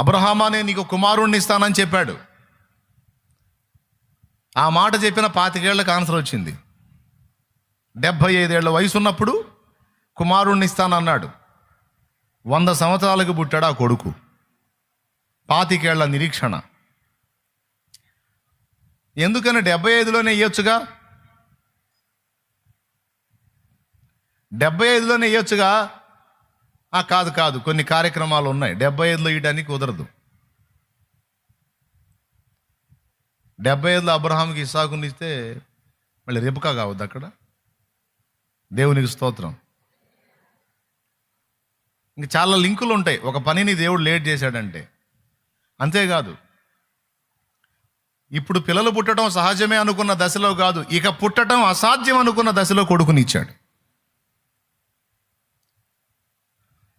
అబ్రహామానే నీకు కుమారుణ్ణి ఇస్తానని చెప్పాడు. ఆ మాట చెప్పిన పాతికేళ్ళకు ఆన్సర్ వచ్చింది. డెబ్భై ఐదేళ్ళ వయసు ఉన్నప్పుడు కుమారుణ్ణి ఇస్తానన్నాడు. వంద సంవత్సరాలకు పుట్టాడు ఆ కొడుకు. పాతికేళ్ళ నిరీక్షణ. ఎందుకని డెబ్బై ఐదులోనే ఇయ్యొచ్చుగా? డెబ్బై ఐదులోనే ఇయ్యొచ్చుగా? కాదు కాదు. కొన్ని కార్యక్రమాలు ఉన్నాయి. డెబ్బై ఐదులో ఇవ్వడానికి కుదరదు. డెబ్బై ఐదులో అబ్రహాంకి ఇస్సాకుని ఇస్తే మళ్ళీ రిపకా కావద్దు అక్కడ? దేవునికి స్తోత్రం. ఇంక చాలా లింకులు ఉంటాయి. ఒక పనిని దేవుడు లేట్ చేశాడంటే. అంతేకాదు ఇప్పుడు పిల్లలు పుట్టడం సహజమే అనుకున్న దశలో కాదు ఇక పుట్టడం అసాధ్యం అనుకున్న దశలో కొడుకునిచ్చాడు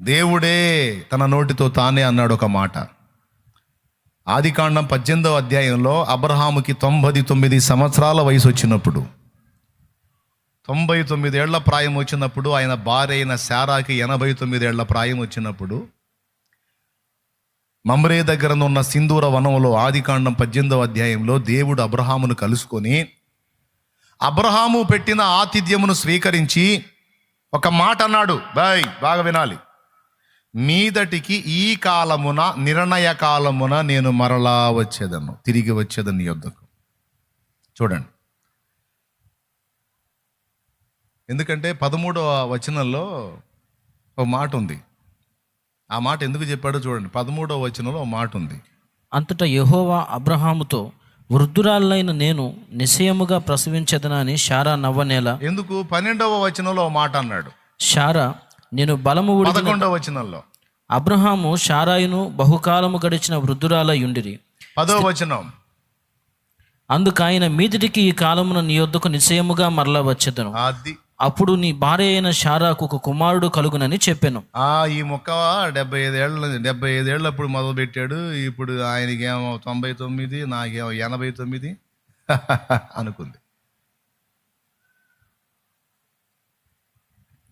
దేవుడే తన నోటితో తానే అన్నాడు ఒక మాట. ఆదికాండం పద్దెనిమిదవ అధ్యాయంలో అబ్రహాముకి తొంభై తొమ్మిది సంవత్సరాల వయసు వచ్చినప్పుడు తొంభై తొమ్మిదేళ్ళ ప్రాయం వచ్చినప్పుడు ఆయన భార్య అయిన శారాకి ఎనభై తొమ్మిదేళ్ళ ప్రాయం వచ్చినప్పుడు మమ్రే దగ్గర ఉన్న సింధూర వనంలో ఆదికాండం పద్దెనిమిదవ అధ్యాయంలో దేవుడు అబ్రహామును కలుసుకొని అబ్రహాము పెట్టిన ఆతిథ్యమును స్వీకరించి ఒక మాట అన్నాడు. బాయ్ బాగా వినాలి. మీదటికి ఈ కాలమున నిర్ణయ కాలమున నేను మరలా వచ్చేదను తిరిగి వచ్చేదను నీ యొద్దకు. చూడండి. ఎందుకంటే పదమూడవ వచనంలో ఒక మాట ఉంది. ఆ మాట ఎందుకు చెప్పాడో చూడండి. పదమూడవ వచనంలో ఒక మాట ఉంది. అంతటా యెహోవా అబ్రహాముతో వృద్ధురాలైన నేను నిశ్చయముగా ప్రసవించదనని శారా నవ్వనేల. ఎందుకు? పన్నెండవ వచనంలో ఒక మాట అన్నాడు. శారా నేను బలము పదకొండవ వచనంలో. అబ్రహాము శారాయును బహుకాలము గడిచిన వృద్ధురాల యుండిరి పదవ వచనం. అందుకు ఆయన మీదిటికి ఈ కాలమున నీ యొద్దకు నిశ్చయముగా మరలా వచ్చేదను. అది అప్పుడు నీ భార్య అయిన శారాకు ఒక కుమారుడు కలుగునని చెప్పాను. ఆ ఈ మొక్క డెబ్బై ఐదేళ్ళ డెబ్బై ఐదేళ్ళప్పుడు మొదలు పెట్టాడు ఇప్పుడు ఆయనకేమో తొంభై తొమ్మిది నాకేమో ఎనభై తొమ్మిది అనుకుంది.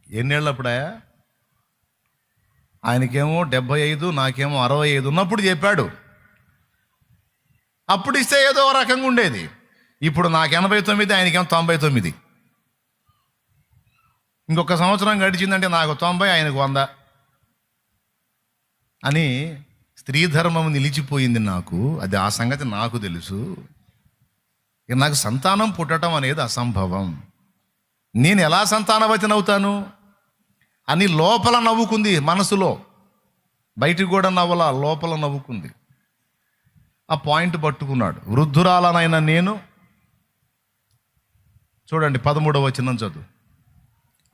ఎన్నేళ్ళప్పుడా ఆయనకేమో డెబ్బై ఐదు నాకేమో అరవై ఐదు ఉన్నప్పుడు చెప్పాడు. అప్పుడు ఇస్తే ఏదో రకంగా ఉండేది. ఇప్పుడు నాకు ఎనభై తొమ్మిది ఆయనకేమో తొంభై తొమ్మిది. ఇంకొక సంవత్సరం గడిచిందంటే నాకు తొంభై ఆయనకు వంద. అని స్త్రీ ధర్మం నిలిచిపోయింది నాకు. అది ఆ సంగతి నాకు తెలుసు. నాకు సంతానం పుట్టడం అనేది అసంభవం. నేను ఎలా సంతానవతిని అవుతాను? అని లోపల నవ్వుకుంది మనసులో. బయటికి కూడా నవ్వల లోపల నవ్వుకుంది. ఆ పాయింట్ పట్టుకున్నాడు. వృద్ధురాలనైన నేను. చూడండి పదమూడవ వచనం చదువు.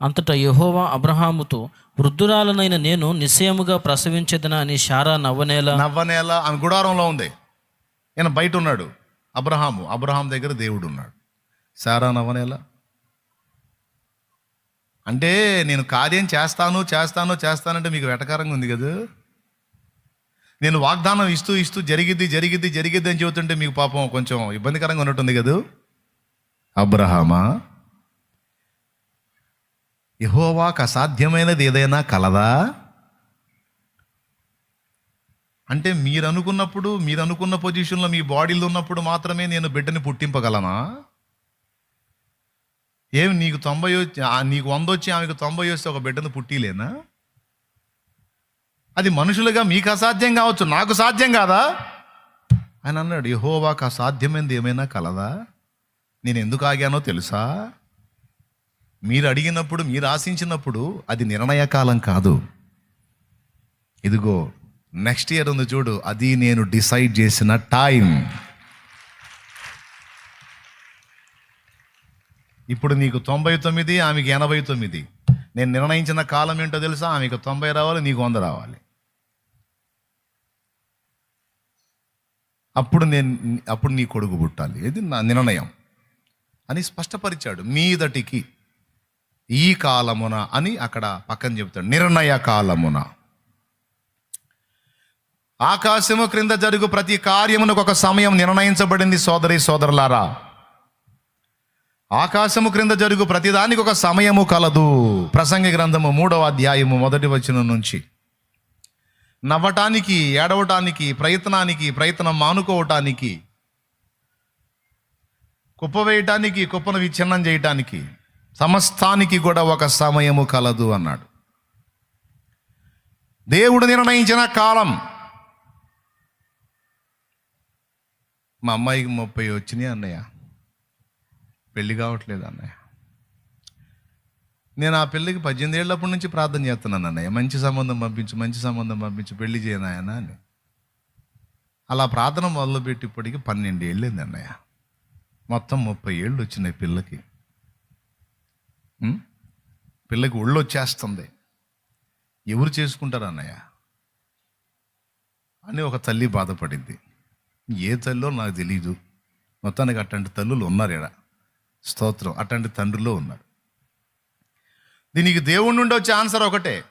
అంతటా యెహోవా అబ్రహాముతో వృద్ధురాలనైన నేను నిశ్చయముగా ప్రసవించదనా అని శారా నవ్వనేల? నవ్వనేల? ఆమె గుడారంలో ఉంది. ఈయన బయట ఉన్నాడు. అబ్రహాము అబ్రహాం దగ్గర దేవుడు ఉన్నాడు. సారా నవ్వనేల? అంటే నేను కార్యం చేస్తాను చేస్తాను చేస్తానంటే మీకు వెటకారంగా ఉంది కదా? నేను వాగ్దానం ఇస్తూ ఇస్తూ జరిగిద్ది జరిగిద్ది జరిగిద్ది అని చెబుతుంటే మీకు పాపం కొంచెం ఇబ్బందికరంగా ఉన్నట్టుంది కదా? అబ్రహామా? యహోవాకు అసాధ్యమైనది ఏదైనా కలదా? అంటే మీరు అనుకున్నప్పుడు మీరు అనుకున్న పొజిషన్లో మీ బాడీలో ఉన్నప్పుడు మాత్రమే నేను బిడ్డని పుట్టింపగలనా? ఏమి నీకు తొంభై వచ్చి నీకు వంద వచ్చి ఆమెకు తొంభై వస్తే ఒక బిడ్డను పుట్టిలేనా? అది మనుషులుగా మీకు అసాధ్యం కావచ్చు నాకు సాధ్యం కాదా? ఆయన అన్నాడు యహోవాకు అసాధ్యమైంది ఏమైనా కలదా? నేను ఎందుకు ఆగానో తెలుసా? మీరు అడిగినప్పుడు మీరు ఆశించినప్పుడు అది నిర్ణయకాలం కాదు. ఇదిగో నెక్స్ట్ ఇయర్ ఉంది చూడు అది నేను డిసైడ్ చేసిన టైం. ఇప్పుడు నీకు తొంభై తొమ్మిది ఆమెకి ఎనభై తొమ్మిది. నేను నిర్ణయించిన కాలం ఏంటో తెలుసా? ఆమెకు తొంభై రావాలి నీకు వంద రావాలి. అప్పుడు నేను అప్పుడు నీ కొడుకు పుట్టాలి. ఇది నా నిర్ణయం. అని స్పష్టపరిచాడు మీదటికి. ఈ కాలమున అని అక్కడ పక్కన చెబుతాడు. నిర్ణయ కాలమున. ఆకాశము క్రింద జరుగు ప్రతి కార్యమునకు ఒక సమయం నిర్ణయించబడింది సోదరి సోదరులారా. ఆకాశము క్రింద జరుగు ప్రతిదానికి ఒక సమయము కలదు. ప్రసంగి గ్రంథము మూడవ అధ్యాయము మొదటి వచనం నుంచి. నవ్వటానికి ఏడవటానికి ప్రయత్నానికి ప్రయత్నం మానుకోవటానికి కుప్ప వేయటానికి కుప్పను విచ్ఛిన్నం చేయటానికి సమస్తానికి కూడా ఒక సమయము కలదు అన్నాడు. దేవుడు నిర్ణయించిన కాలం. మా అమ్మాయికి ముప్పై వచ్చినాయి అన్నయ్య. పెళ్ళి కావట్లేదు అన్నయ్య. నేను ఆ పెళ్ళికి పద్దెనిమిది ఏళ్ళప్పటి నుంచి ప్రార్థన చేస్తున్నాను అన్నయ్య. మంచి సంబంధం పంపించు మంచి సంబంధం పంపించు పెళ్ళి చేయనాయన అని. అలా ప్రార్థన మొదలుపెట్టి ఇప్పటికి పన్నెండు ఏళ్ళింది అన్నయ్య. మొత్తం ముప్పై ఏళ్ళు వచ్చినాయి పిల్లకి. పిల్లకి ఒళ్ళు వచ్చేస్తుంది. ఎవరు చేసుకుంటారు అన్నయ్య? అని ఒక తల్లి బాధపడింది. ఏ తల్లో నాకు తెలియదు మొత్తానికి అట్లాంటి తల్లులు ఉన్నారు ఇక్కడ స్తోత్రం. అట్లాంటి తండ్రిలో ఉన్నారు దీనికి దేవుడి నుండి వచ్చే ఆన్సర్ ఒకటే.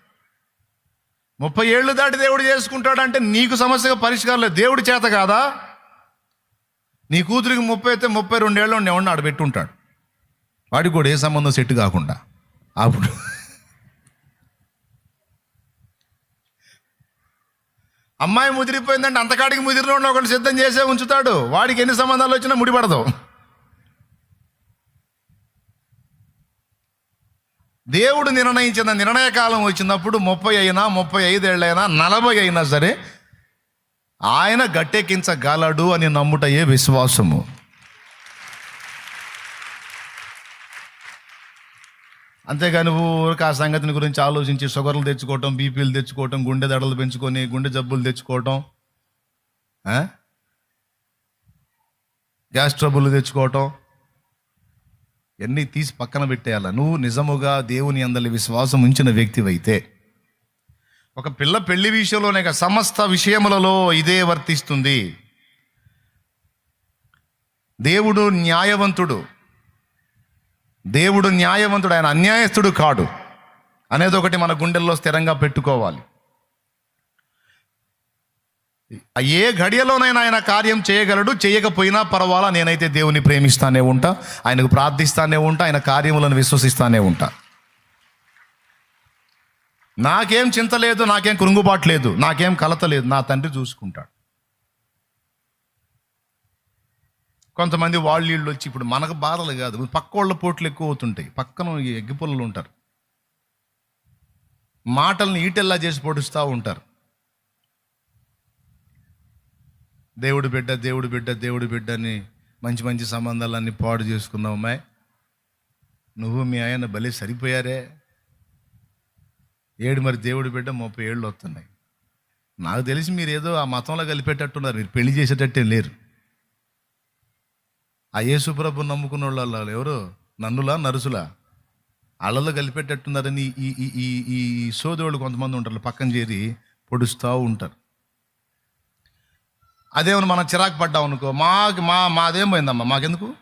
ముప్పై ఏళ్ళు దాటి దేవుడు చేసుకుంటాడంటే నీకు సమస్యగా పరిష్కారం లేదు. దేవుడి చేత కాదా? నీ కూతురికి ముప్పై అయితే ముప్పై రెండేళ్ళు ఉండి ఎవరిని ఆడ పెట్టుంటాడు. వాడికి కూడా ఏ సంబంధం సెట్ కాకుండా. అప్పుడు అమ్మాయి ముదిరిపోయిందంటే అంతకాడికి ముదిరిన ఒకటి సిద్ధం చేసే ఉంచుతాడు. వాడికి ఎన్ని సంబంధాలు వచ్చినా ముడిపడదు. దేవుడు నిర్ణయించిన నిర్ణయ కాలం వచ్చినప్పుడు ముప్పై అయినా ముప్పై ఐదేళ్ళైనా నలభై అయినా సరే ఆయన గట్టెక్కించగలడు అని నమ్ముటయే విశ్వాసము. అంతేగాని ఊరికి ఆ సంగతిని గురించి ఆలోచించి షుగర్లు తెచ్చుకోవటం బీపీలు తెచ్చుకోవటం గుండె దడలు పెంచుకొని గుండె జబ్బులు తెచ్చుకోవటం గ్యాస్ ట్రబుల్ తెచ్చుకోవటం ఎన్ని తీసి పక్కన పెట్టేయాల? నువ్వు నిజముగా దేవుని అందరి విశ్వాసం ఉంచిన వ్యక్తివైతే. ఒక పిల్ల పెళ్ళి విషయంలోనే సమస్త విషయములలో ఇదే వర్తిస్తుంది. దేవుడు న్యాయవంతుడు. దేవుడు న్యాయవంతుడు ఆయన అన్యాయస్తుడు కాడు. అనేది ఒకటి మన గుండెల్లో స్థిరంగా పెట్టుకోవాలి. ఏ ఘడియలోనైనా ఆయన కార్యం చేయగలడు చేయకపోయినా పర్వాలా నేనైతే దేవుని ప్రేమిస్తానే ఉంటా ఆయనకు ప్రార్థిస్తానే ఉంటా ఆయన కార్యములను విశ్వసిస్తానే ఉంటా. నాకేం చింత లేదు నాకేం కృంగుబాటు లేదు నాకేం కలత లేదు నా తండ్రి చూసుకుంటాడు. కొంతమంది వాళ్ళు వీళ్ళు వచ్చి ఇప్పుడు మనకు బాధలు కాదు పక్కోళ్ళ పోట్లు ఎక్కువ అవుతుంటాయి పక్కన ఎగ్గిపుల్లలు ఉంటారు. మాటల్ని ఈటెల్లా చేసి పొడుస్తూ ఉంటారు. దేవుడు బిడ్డ దేవుడు బిడ్డ దేవుడు బిడ్డ అని మంచి మంచి సంబంధాలన్నీ పాడు చేసుకున్నావు అమ్మాయి. నువ్వు మీ ఆయన భలే సరిపోయారే. ఏడు మరి దేవుడు బిడ్డ ముప్పై ఏళ్ళు వస్తున్నాయి. నాకు తెలిసి మీరు ఏదో ఆ మతంలో కలిపేటట్టున్నారు మీరు పెళ్ళి చేసేటట్టే లేరు. ఆ యేసుప్రభు నమ్ముకున్న వాళ్ళు ఎవరు? నన్నులా నరుసులా? అళ్ళలో కలిపేటట్టున్నారని ఈ ఈ ఈ ఈ సోదరులు కొంతమంది ఉంటారు పక్కన చేరి పొడుస్తూ ఉంటారు. అదేమన్నా మనం చిరాకు పడ్డాం అనుకో మాకు మా మాదేం పోయిందమ్మా? మాకెందుకు?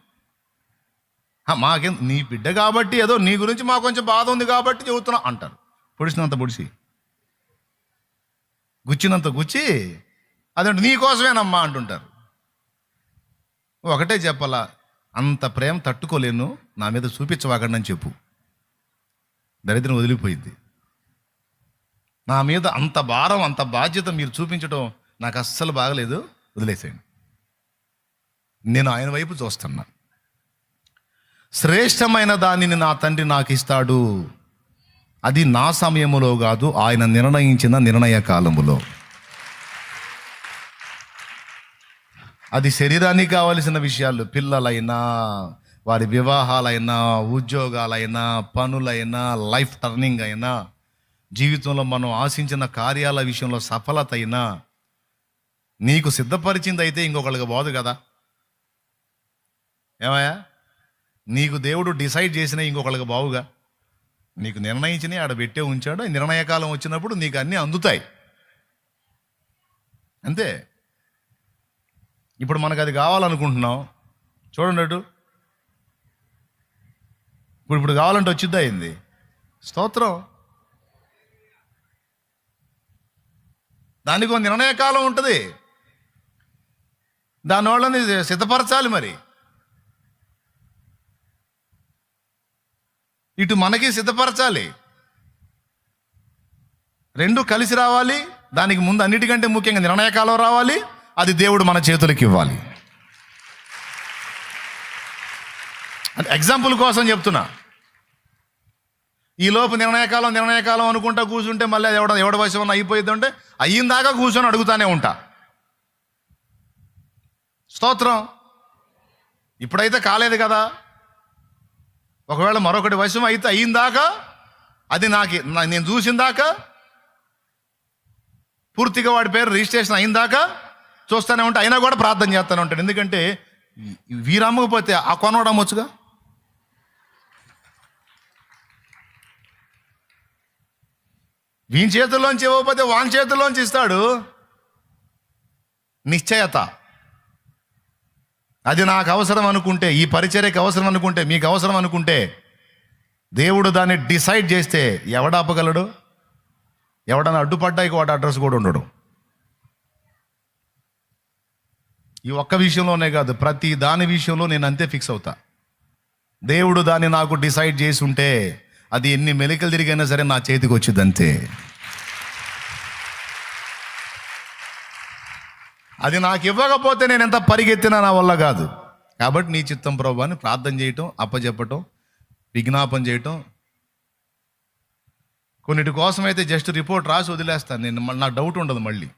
మాకెందు నీ బిడ్డ కాబట్టి ఏదో నీ గురించి మాకు కొంచెం బాధ ఉంది కాబట్టి చెబుతున్నా అంటారు. పొడిచినంత పొడిచి గుచ్చినంత గుచ్చి అదంటే నీ కోసమేనమ్మా అంటుంటారు. ఒకటే చెప్పాలా అంత ప్రేమ తట్టుకోలేను నా మీద చూపించవాకండి అని చెప్పు. దరిద్రం వదిలిపోయింది. నా మీద అంత భారం అంత బాధ్యత మీరు చూపించడం నాకు అస్సలు బాగలేదు. వదిలేసేయండి. నేను ఆయన వైపు చూస్తున్నా. శ్రేష్టమైన దానిని నా తండ్రి నాకు ఇస్తాడు. అది నా సమయములో కాదు ఆయన నిర్ణయించిన నిర్ణయ కాలములో. అది శరీరానికి కావలసిన విషయాలు పిల్లలైనా వారి వివాహాలైనా ఉద్యోగాలైనా పనులైనా లైఫ్ టర్నింగ్ అయినా జీవితంలో మనం ఆశించిన కార్యాల విషయంలో సఫలత అయినా నీకు సిద్ధపరిచింది అయితే ఇంకొకళ్ళకి బాదు కదా. ఏమయ్యా? నీకు దేవుడు డిసైడ్ చేసిన ఇంకొకళ్ళకి బావుగా నీకు నిర్ణయించినవి ఆడ పెట్టే ఉంచాడు. నిర్ణయకాలం వచ్చినప్పుడు నీకు అన్నీ అందుతాయి. అంతే. ఇప్పుడు మనకు అది కావాలనుకుంటున్నాం. చూడండి అటు. ఇప్పుడు ఇప్పుడు కావాలంటే వచ్చిద్దా అయింది స్తోత్రం. దానికి ఒక నిర్ణయ కాలం ఉంటుంది. దాని వాళ్ళని సిద్ధపరచాలి మరి. ఇటు మనకి సిద్ధపరచాలి. రెండు కలిసి రావాలి. దానికి ముందు అన్నిటికంటే ముఖ్యంగా నిర్ణయకాలం రావాలి. అది దేవుడు మన చేతులకి ఇవ్వాలి. అంటే ఎగ్జాంపుల్ కోసం చెప్తున్నా. ఈ లోపు నిర్ణయకాలం నిర్ణయకాలం అనుకుంటా కూర్చుంటే మళ్ళీ అది ఎవడ ఎవడ వశం అయిపోయిందంటే అయ్యిందాకా కూర్చొని అడుగుతానే ఉంటా. స్తోత్రం. ఇప్పుడైతే కాలేదు కదా. ఒకవేళ మరొకటి వశం అయితే అయిందాకా అది నాకు నేను చూసిందాకా పూర్తిగా వాడి పేరు రిజిస్ట్రేషన్ అయిందాకా చూస్తూనే ఉంటా. అయినా కూడా ప్రార్థన చేస్తూనే ఉంటాడు. ఎందుకంటే వీరమ్మకపోతే ఆ కొనవాడు అమ్మొచ్చుగా? వీని చేతుల్లోంచి ఇవ్వకపోతే వాని చేతుల్లోంచి ఇస్తాడు? నిశ్చయత. అది నాకు అవసరం అనుకుంటే ఈ పరిచర్యకి అవసరం అనుకుంటే మీకు అవసరం అనుకుంటే దేవుడు దాన్ని డిసైడ్ చేస్తే ఎవడ ఆపగలడు? ఎవడన్నా అడ్డుపడ్డాయికి వాటి అడ్రస్ కూడా ఉండడు. ఈ ఒక్క విషయంలోనే కాదు ప్రతి దాని విషయంలో నేను అంతే ఫిక్స్ అవుతా. దేవుడు దాన్ని నాకు డిసైడ్ చేసి ఉంటే అది ఎన్ని మెలికలు తిరిగైనా సరే నా చేతికి వచ్చింది అది నాకు ఇవ్వకపోతే నేను ఎంత పరిగెత్తినా నా వల్ల కాదు. కాబట్టి నీ చిత్తం ప్రభు అని ప్రార్థన చేయటం అప్పచెప్పటం విజ్ఞాపన చేయటం. కొన్నిటి కోసం అయితే జస్ట్ రిపోర్ట్ రాసి వదిలేస్తాను. నేను మళ్ళీ నాకు డౌట్ ఉండదు మళ్ళీ.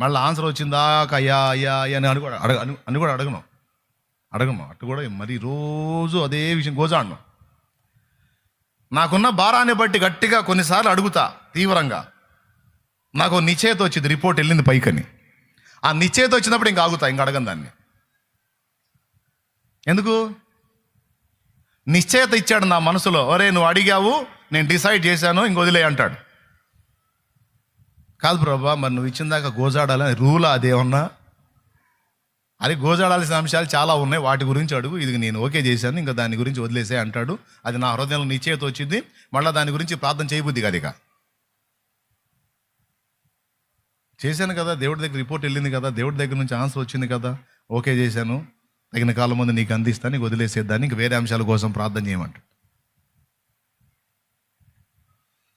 మళ్ళీ ఆన్సర్ వచ్చిందాక అయ్యా అయ్యా అయ్యా అని అని కూడా అడగ అని- అని కూడా అడగను. అడగను. అటు కూడా మరి రోజు అదే విషయం గోజాడను. నాకున్న భారాన్ని బట్టి గట్టిగా కొన్నిసార్లు అడుగుతా తీవ్రంగా. నాకు నిశ్చయత వచ్చింది రిపోర్ట్ వెళ్ళింది పైకని. ఆ నిశ్చయత వచ్చినప్పుడు ఇంక ఆగుతా ఇంక అడగను దాన్ని. ఎందుకు? నిశ్చయత ఇచ్చాడు నా మనసులో. ఒరే నువ్వు అడిగావు నేను డిసైడ్ చేశాను ఇంక వదిలే అంటాడు. కాదు ప్రభా మరి నువ్వు ఇచ్చిన దాకా గోజాడాలని రూలా అదేమన్నా? అది గోజాడాల్సిన అంశాలు చాలా ఉన్నాయి వాటి గురించి అడుగు. ఇది నేను ఓకే చేశాను ఇంకా దాని గురించి వదిలేసే అంటాడు. అది నా హృదయంలో నిశ్చయత వచ్చింది మళ్ళీ దాని గురించి ప్రార్థన చేయబుద్ది కాదు ఇక. చేశాను కదా దేవుడి దగ్గర రిపోర్ట్ వెళ్ళింది కదా దేవుడి దగ్గర నుంచి ఆన్సర్ వచ్చింది కదా ఓకే చేశాను తగిన కాలం ముందు నీకు అందిస్తాను నీకు వదిలేసేద్దాన్ని ఇంక వేరే అంశాల కోసం ప్రార్థన చేయమంట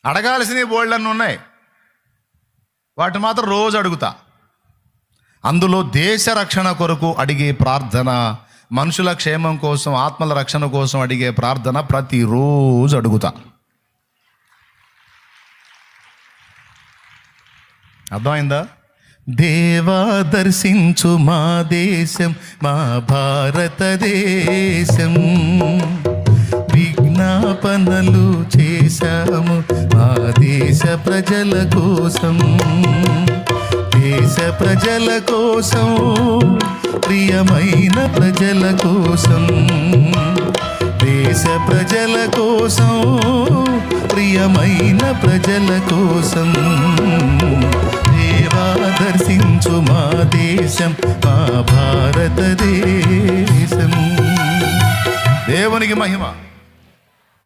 అడగాల్సినవి బోల్డన్ని ఉన్నాయి. వాటిని మాత్రం రోజు అడుగుతా. అందులో దేశ రక్షణ కొరకు అడిగే ప్రార్థన మనుషుల క్షేమం కోసం ఆత్మల రక్షణ కోసం అడిగే ప్రార్థన ప్రతిరోజు అడుగుతా. అర్థమైందా? దేవా దర్శించు మా దేశం మా భారతదేశం. విజ్ఞాపనలు చేశాము మా దేశ ప్రజల కోసం. దేశ ప్రజల కోసం ప్రియమైన ప్రజల కోసం. దేశ ప్రజల కోసం ప్రియమైన ప్రజల కోసం. దేవా దర్శించు మా దేశం మా భారతదేశం దేవునికి మహిమ.